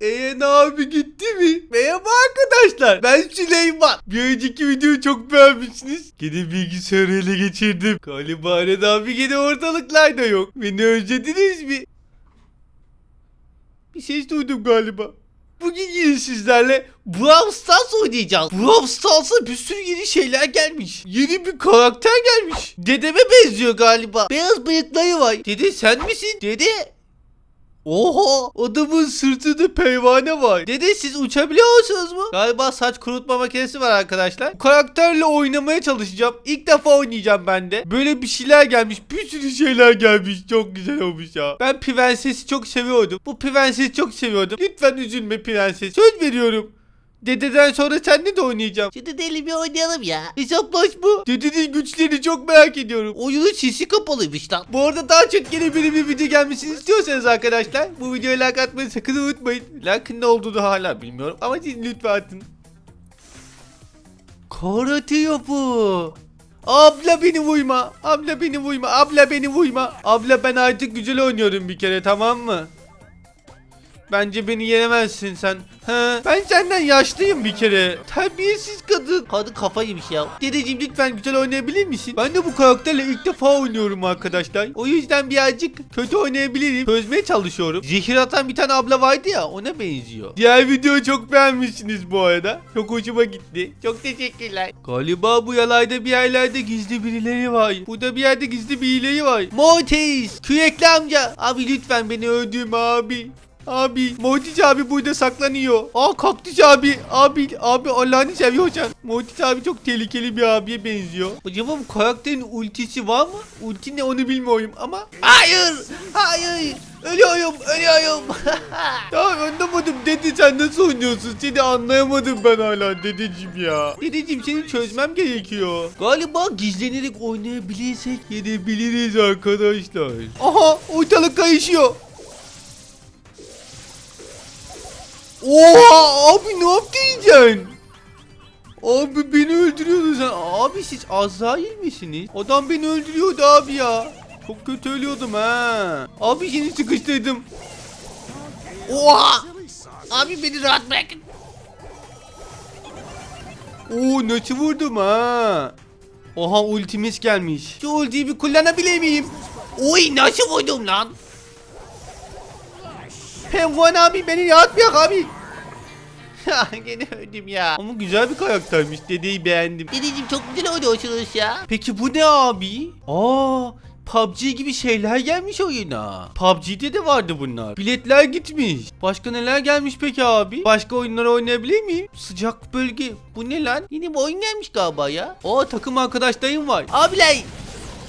Eyen abi gitti mi? Merhaba arkadaşlar. Ben Süleyman. Bir önceki videoyu çok beğenmişsiniz. Gene bilgisayarı ele geçirdim. Galiba Eren abi gene ortalıklarda yok. Beni özlediniz mi? Bir ses duydum galiba. Bugün yine sizlerle Brawl Stars oynayacağız. Brawl Stars'a bir sürü yeni şeyler gelmiş. Yeni bir karakter gelmiş. Dedeme benziyor galiba. Beyaz bıyıkları var. Dede sen misin? Dede. Oha adamın sırtında pervane var. Dede siz uçabiliyor musunuz mu? Galiba saç kurutma makinesi var arkadaşlar. Karakterle oynamaya çalışacağım. İlk defa oynayacağım ben de. Böyle bir şeyler gelmiş. Bir sürü şeyler gelmiş. Çok güzel olmuş ya. Ben Prenses'i çok seviyordum. Bu Prenses'i çok seviyordum. Lütfen üzülme Prenses. Söz veriyorum. Dededen sonra seninle de oynayacağım. Şimdi deli bir oynayalım ya. Hesaplaş bu. Dedenin güçlerini çok merak ediyorum. Oyunun sesi kapalıymış lan. Bu arada daha çok yeni bir bir video gelmesini istiyorsanız arkadaşlar bu videoya like atmayı sakın unutmayın. Like'ın ne olduğunu hala bilmiyorum ama siz lütfen atın. Karate yapı. Abla beni vurma. Abla beni vurma. Abla beni vurma. Abla ben artık güzel oynuyorum bir kere tamam mı? Bence beni yenemezsin sen. He, ben senden yaşlıyım bir kere. Terbiyesiz kadın. Kadın kafaymış ya. Dedeciğim lütfen güzel oynayabilir misin? Ben de bu karakterle ilk defa oynuyorum arkadaşlar. O yüzden birazcık kötü oynayabilirim. Çözmeye çalışıyorum. Zehir atan bir tane abla vardı ya ona benziyor. Diğer videoyu çok beğenmişsiniz bu arada. Çok hoşuma gitti. Çok teşekkürler. Galiba bu yalayda bir yerlerde gizli birileri var. Burada bir yerde gizli birileri var. Mortis! Kürekli amca! Abi lütfen beni öldürme abi. Abi Mortis abi burada saklanıyor. Aa kaktüs abi. Abi abi Allah'ını seviyorsan. Mortis abi çok tehlikeli bir abiye benziyor. Acaba bu karakterin ultisi var mı? Ulti ne onu bilmiyorum ama. Hayır! Hayır! Ölüyorum! Ölüyorum! ya anlamadım dede sen nasıl oynuyorsun? Seni anlayamadım ben hala dedeciğim ya. Dedeciğim seni çözmem gerekiyor. Galiba gizlenerek oynayabilirsek yenebiliriz arkadaşlar. Aha ortalık kayışıyor. Oha abi ne yaptın sen? Abi beni öldürüyordun sen. Abi siz Azrail misiniz? Adam beni öldürüyordu abi ya. Çok kötü ölüyordum ha. Abi seni sıkıştırdım. Oha! Abi beni rahat bırakın. Oo nasıl vurdum ha. Oha ultimiz gelmiş. Şu ultiyi bir kullanabilir miyim? Oy nasıl vurdum lan? Penguen abi beni rahat bırak abi. Ya gene öldüm ya. Ama güzel bir karaktermiş. Dedeyi beğendim. Dedeciğim çok güzel oynuyorsunuz ya. Peki bu ne abi? Aa, PUBG gibi şeyler gelmiş oyuna. PUBG'de de vardı bunlar. Biletler gitmiş. Başka neler gelmiş peki abi? Başka oyunlar oynayabilir miyim? Sıcak bölge. Bu ne lan? Yine bir oyun gelmiş galiba ya. Aa takım arkadaşlarım var. Abiler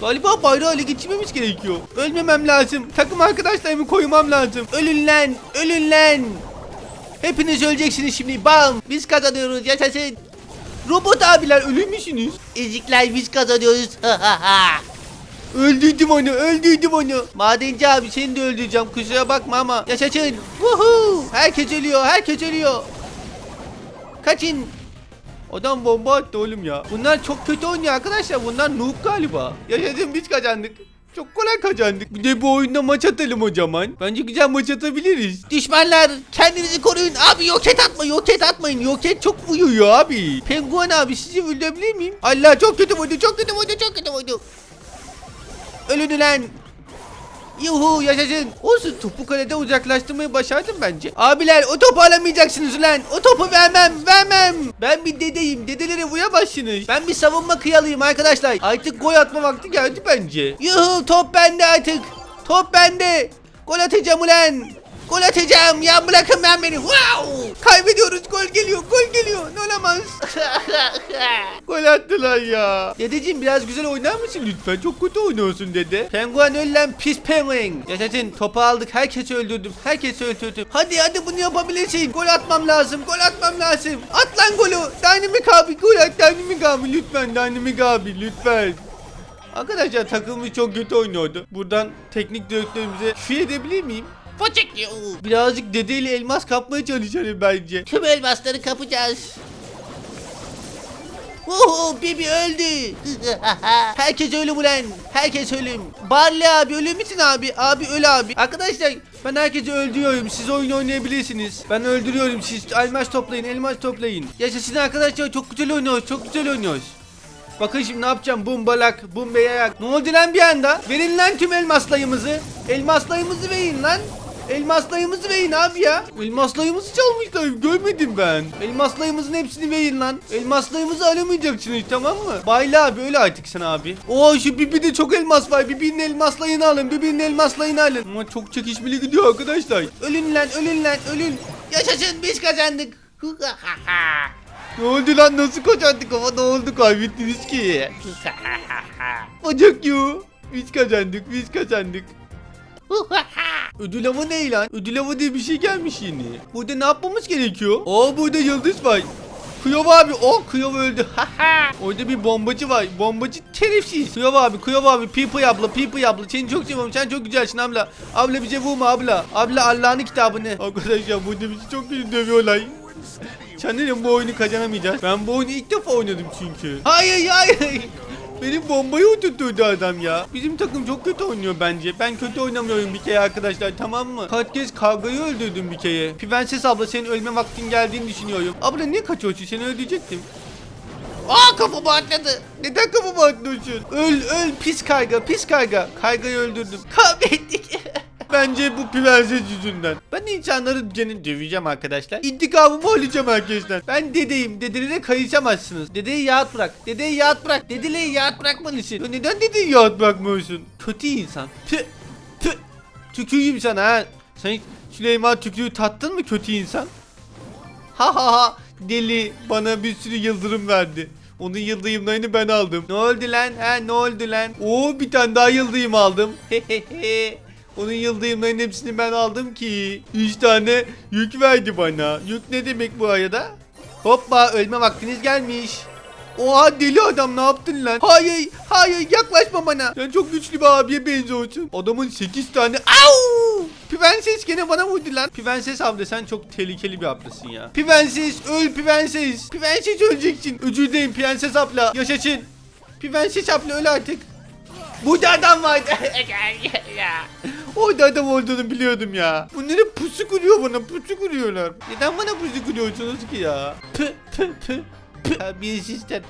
Galiba bayrağı ele geçirmemiz gerekiyor. Ölmemem lazım. Takım arkadaşlarımı koymam lazım. Ölün lan. Ölün lan. Hepiniz öleceksiniz şimdi. Bam. Biz kazanıyoruz. Yaşasın. Robot abiler ölür müsünüz? ezikler biz kazanıyoruz. Öldürdüm onu, öldürdüm onu. Madenci abi seni de öldüreceğim kusura bakma ama. Yaşasın. Woohoo. Herkes ölüyor, herkes ölüyor. Kaçın. Adam bomba attı oğlum ya. Bunlar çok kötü oynuyor arkadaşlar. Bunlar noob galiba. Yaşasın biz kazandık. Çok kolay kazandık. Bir de bu oyunda maç atalım o zaman. Bence güzel maç atabiliriz. Düşmanlar kendinizi koruyun. Abi roket atma roket atmayın. Roket çok vuruyor abi. Penguen abi sizi öldürebilir miyim? Allah çok kötü vurdu, çok kötü vurdu, çok kötü vurdu. Ölün ulan. Yuhu yaşasın. Olsun topu kalede uzaklaştırmayı başardım bence. Abiler o topu alamayacaksınız ulan. O topu vermem vermem. Ben bir dedeyim. Dedelere uyamazsınız. Ben bir savunma kıyalıyım arkadaşlar. Artık gol atma vakti geldi bence. Yuhu top bende artık. Top bende. Gol atacağım ulan. Gol atacağım. Ya bırakın ben beni. Wow. Kaybediyoruz. Gol geliyor. Gol geliyor. Ne olamaz. Gol attılar ya. Dedeciğim biraz güzel oynar mısın lütfen? Çok kötü oynuyorsun dede. Penguen öl lan pis penguen. Yaşasın topu aldık. Herkesi öldürdüm. Herkesi öldürdüm. Hadi hadi bunu yapabilirsin. Gol atmam lazım. Gol atmam lazım. At lan golü. Dynamic abi gol at. Dynamic abi lütfen. Dynamic abi lütfen. Arkadaşlar takımımız çok kötü oynuyordu. Buradan teknik direktörümüze şu edebilir miyim? You. Birazcık dedeyle elmas kapmaya çalışalım bence. Tüm elmasları kapacağız. Oho Bibi öldü. Herkes ölüm ulan. Herkes ölüm. Barley abi ölür müsün abi? Abi öl abi. Arkadaşlar ben herkesi öldürüyorum. Siz oyun oynayabilirsiniz. Ben öldürüyorum. Siz elmas toplayın. Elmas toplayın. Yaşasın arkadaşlar. Çok güzel oynuyoruz. Çok güzel oynuyoruz. Bakın şimdi ne yapacağım? Bum balak, bum beyayak. Ne oldu lan bir anda? Verin lan tüm elmaslayımızı. Elmaslayımızı verin lan. Elmaslayımızı verin abi ya. Elmaslayımızı çalmışlar. Görmedim ben. Elmaslayımızın hepsini verin lan. Elmaslayımızı alamayacaksınız tamam mı? Bayla abi öyle artık sen abi. Oo şu Bibi'de çok elmas var. Bibi'nin elmaslayını alın. Bibi'nin elmaslayını alın. Ama çok çekişmeli gidiyor arkadaşlar. Ölün lan ölün lan ölün. Yaşasın biz kazandık. Ne oldu lan nasıl kazandık ama ne oldu kaybettiniz ki? Ocak yo. Biz kazandık biz kazandık. Ödül avı ne lan? Ödül avı diye bir şey gelmiş yine. Burada ne yapmamız gerekiyor? Aa burada yıldız var. Kuyov abi o Kuyov öldü. Orada bir bombacı var. Bombacı terifsiz. Kuyov abi Kuyov abi Pipi abla Pipi abla seni çok seviyorum sen çok güzelsin abla. Abla bize vurma abla. Abla Allah'ın kitabını. Arkadaşlar burada bizi çok kötü dövüyorlar. Sanırım bu oyunu kazanamayacağız. Ben bu oyunu ilk defa oynadım çünkü. Hayır hayır. Benim bombayı oturtturdu adam ya. Bizim takım çok kötü oynuyor bence. Ben kötü oynamıyorum bir kere arkadaşlar tamam mı? Kaç kez kavgayı öldürdüm bir kere. Pivenses abla senin ölme vaktin geldiğini düşünüyorum. Abla niye kaçıyorsun? Seni öldürecektim. Aa kafamı atladı. Neden kafama atlıyorsun? Öl öl pis karga pis karga. Kargayı öldürdüm. Kaybettik. Bence bu prenses yüzünden. Ben insanları canını döveceğim arkadaşlar. İntikamımı alacağım herkesten. Ben dedeyim. Dedelere kayışamazsınız. Dedeyi yağıt bırak. Dedeyi yağıt bırak. Dedeleri yağıt bırakmalısın. Ya neden dedeyi yağıt bırakmıyorsun? Kötü insan. Tüh. Tüh. Tüküreyim sana ha. Sen Süleyman tükürüğü tattın mı kötü insan? Ha ha ha. Deli bana bir sürü yıldırım verdi. Onun yıldırımlarını ben aldım. Ne oldu lan? Ha ne oldu lan? Oo bir tane daha yıldırım aldım. Hehehe. Onun yıldırımların hepsini ben aldım ki. 3 tane yük verdi bana. Yük ne demek bu arada? Hoppa ölme vaktiniz gelmiş. Oha deli adam ne yaptın lan? Hayır hayır yaklaşma bana. Sen çok güçlü bir abiye benziyorsun. Adamın 8 tane Au! Pivenses gene bana vurdu lan. Pivenses abla sen çok tehlikeli bir ablasın ya. Pivenses öl Pivenses. Pivenses öleceksin. Özür dilerim Prenses abla. Yaşasın. Pivenses abla öl artık. Burada adam vardı. Orada adam olduğunu biliyordum ya. Bunları pusu kuruyor bana pusu kuruyorlar. Neden bana pusu kuruyorsunuz ki ya? Pı pı pı pı. Terbiyesizler.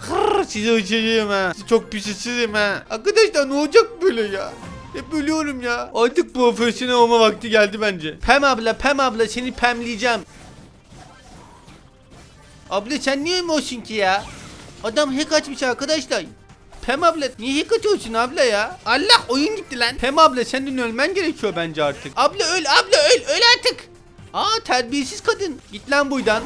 Hırr, sizi uçurayım ha. Sizi çok pis ısırırım ha. Arkadaşlar ne olacak böyle ya? Hep ölüyorum ya. Artık profesyonel olma vakti geldi bence. Pem abla, Pem abla seni pemleyeceğim. Abla sen niye ölmüyorsun ki ya? Adam hack açmış arkadaşlar. Pem abla niye hack atıyorsun abla ya? Allah oyun gitti lan. Pem abla senin ölmen gerekiyor bence artık. Abla öl abla öl öl artık. Aa terbiyesiz kadın. Git lan buradan.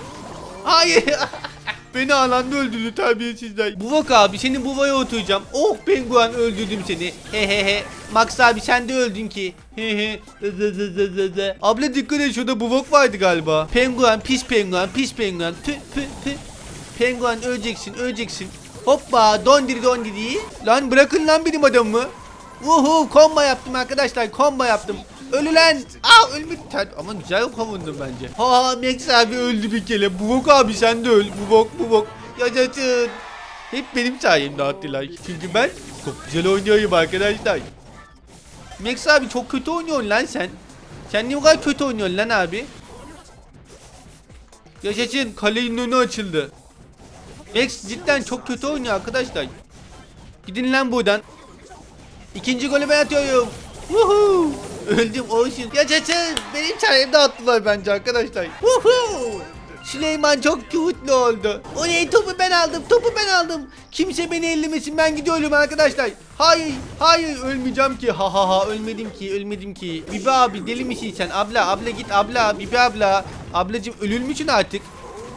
Hayır. Beni alanda öldürdü terbiyesizler. Buvak abi seni buvaya oturacağım. Oh penguen öldürdüm seni. He he he. Max abi sen de öldün ki. He he. Abla dikkat et şurada buvak vardı galiba. Penguen pis penguen pis penguen. Pü pü pü. Penguen öleceksin öleceksin. Hoppa dondiri dondiri. Lan bırakın lan benim adamımı. Uhu komba yaptım arkadaşlar komba yaptım. Ölü lan. Aa. Ter- Ama güzel kavundum bence. Ha Max abi öldü bir kere. Bubok abi sen de öl. Bubok bubok. Yaşasın. Hep benim sayemde attılar. Çünkü ben çok güzel oynuyorum arkadaşlar. Max abi çok kötü oynuyorsun lan sen. Sen niye bu kadar kötü oynuyorsun lan abi? Yaşasın kalenin önü açıldı. Max cidden çok kötü oynuyor arkadaşlar. Gidin lan buradan. İkinci golü ben atıyorum. Woohoo! Öldüm olsun. Yaşasın. Benim sayemde attılar bence arkadaşlar. Woohoo! Süleyman çok cutlu oldu. Oley topu ben aldım. Topu ben aldım. Kimse beni ellemesin. Ben gidiyorum arkadaşlar. Hayır. Hayır ölmeyeceğim ki. Ha ha ha ölmedim ki. Ölmedim ki. Bibi abi deli misin sen? Abla abla git abla. Bibi abla. Ablacım ölür artık?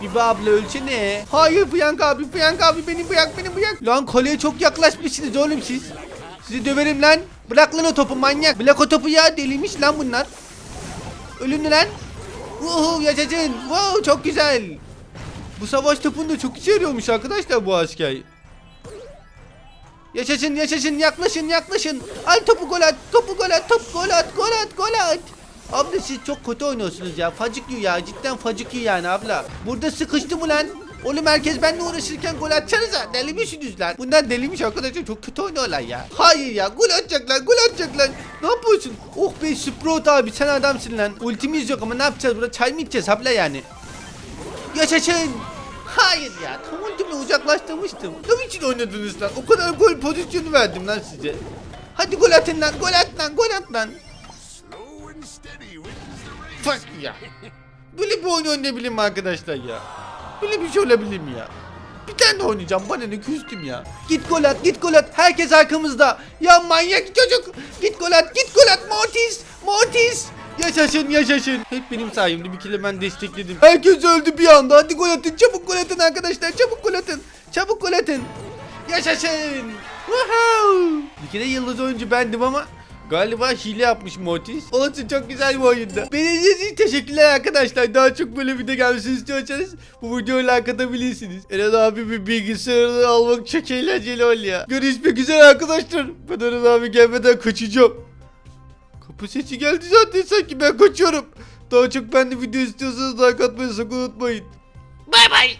Bibi abla ölçene. Hayır Fıyank abi. Fıyank abi beni bırak beni bırak. Lan kaleye çok yaklaşmışsınız oğlum siz. Sizi döverim lan. Bırak lan o topu manyak. Bırak o topu ya deliymiş lan bunlar. Ölün lan. Uhu yaşasın. Wow çok güzel. Bu savaş topunda çok işe yarıyormuş arkadaşlar bu asker. Yaşasın yaşasın yaklaşın yaklaşın. Al topu gol at topu gol at top gol at gol at gol at. Abla siz çok kötü oynuyorsunuz ya. Facık ya cidden facık yani abla. Burada sıkıştı mı lan? Oğlum herkes benimle uğraşırken gol atsanıza. Deli misiniz lan? Bunlar delimiş arkadaşlar. Çok kötü oynuyorlar ya. Hayır ya. Gol atacaklar. Gol atacaklar. Ne yapıyorsun? Oh be Sprout abi sen adamsın lan. Ultimiz yok ama ne yapacağız burada? Çay mı içeceğiz abla yani? Yaşasın. Hayır ya. Tam ultimle uzaklaştırmıştım. Ne için oynadınız lan? O kadar gol pozisyonu verdim lan size. Hadi gol atın lan. Gol at lan. Gol at lan. Fuck ya. Böyle bir oyun oynayabilir mi arkadaşlar ya? Böyle bir şey olabilir mi ya? Bir tane de oynayacağım. Bana ne küstüm ya. Git gol at, git gol at. Herkes arkamızda. Ya manyak çocuk. Git gol at, git gol at. Mortis, Mortis. Yaşasın, yaşasın. Hep benim sayemde bir kere ben destekledim. Herkes öldü bir anda. Hadi gol atın. Çabuk gol atın arkadaşlar. Çabuk gol atın. Çabuk gol atın. Yaşasın. Woohoo. Bir kere yıldız oyuncu bendim ama Galiba hile yapmış Mortis. Olsun çok güzel bir oyunda. Beni izlediğiniz teşekkürler arkadaşlar. Daha çok böyle video gelmesini istiyorsanız bu videoyu like atabilirsiniz. Eren abi bir bilgisayarını almak çok eğlenceli ol ya. Görüşmek üzere arkadaşlar. Ben Eren abi gelmeden kaçacağım. Kapı sesi geldi zaten sanki ben kaçıyorum. Daha çok ben de video istiyorsanız like atmayı sakın unutmayın. Bay bay.